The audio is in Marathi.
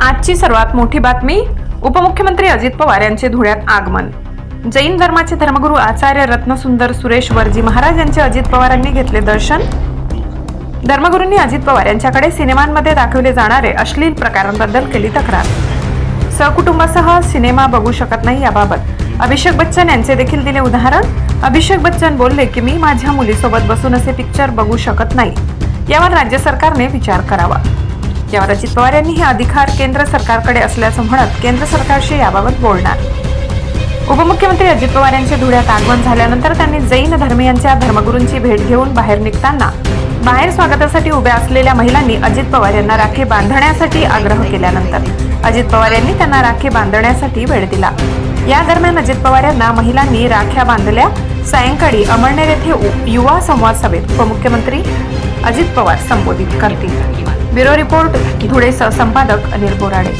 आजची सर्वात मोठी बातमी उपमुख्यमंत्री अजित पवार यांचे धुळ्यात आगमन. जैन धर्माचे धर्मगुरू आचार्य रत्नसुंदर सुरेश वरजी महाराज यांचे अजित पवारांनी घेतले दर्शन. धर्मगुरूंनी अजित पवार यांच्याकडे सिनेमांमध्ये दाखवले जाणारे अश्लील प्रकारांबद्दल केली तक्रार. सहकुटुंबासह सिनेमा बघू शकत नाही याबाबत. अभिषेक बच्चन यांचे देखील दिले उदाहरण. अभिषेक बच्चन बोलले की मी माझ्या मुलीसोबत बसून असे पिक्चर बघू शकत नाही. यावर राज्य सरकारने विचार करावा. यावर अजित पवार यांनी हे अधिकार केंद्र सरकारकडे असल्याचं म्हणत केंद्र सरकारशी याबाबत बोलणार. उपमुख्यमंत्री अजित पवार यांचे धुळ्यात आगमन झाल्यानंतर त्यांनी जैन धर्मीयांच्या धर्मगुरूंची भेट घेऊन बाहेर निघताना बाहेर स्वागतासाठी उभ्या असलेल्या महिलांनी अजित पवार यांना राखी बांधण्यासाठी आग्रह केल्यानंतर अजित पवार यांनी त्यांना राखी बांधण्यासाठी वेळ दिला. या दरम्यान अजित पवार यांना महिलांनी राख्या बांधल्या. सायंकाळी अमळनेर येथे उ- युवा संवाद सभेत उपमुख्यमंत्री अजित पवार संबोधित करतील. ब्युरो रिपोर्ट धुळे संपादक अनिल बोराडे।